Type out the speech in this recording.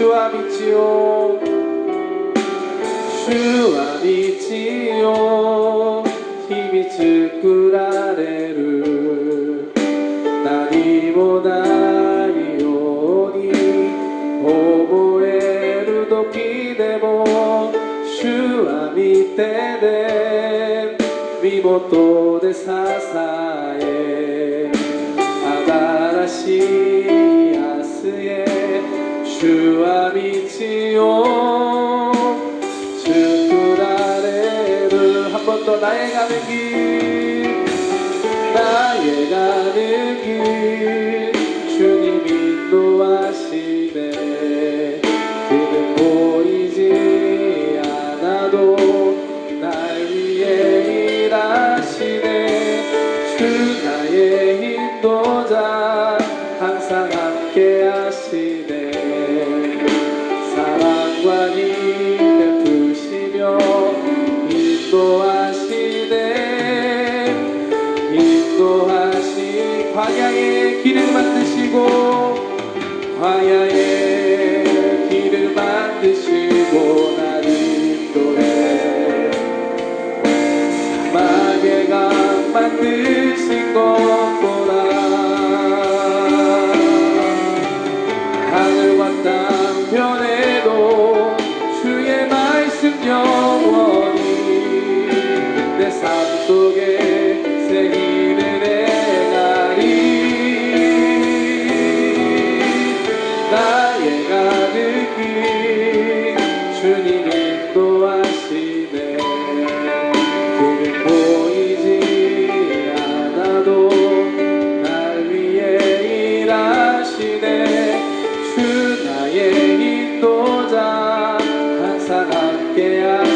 인도하시 주와 믿지요 주와 믿지요 힘이 츠쿠라레루 나리보다 이오니 오모에루 도끼 데모 주와 믿테 주와 믿지요 주쿠라레를 한 번 더 나의 가는 길 나의 가는 길 힘 베푸시며 인도하시네 인도하시 광야의 길을 만드시고 광야의 길을 만드시고 나를 인도해. 강 만드신 곳 사랑께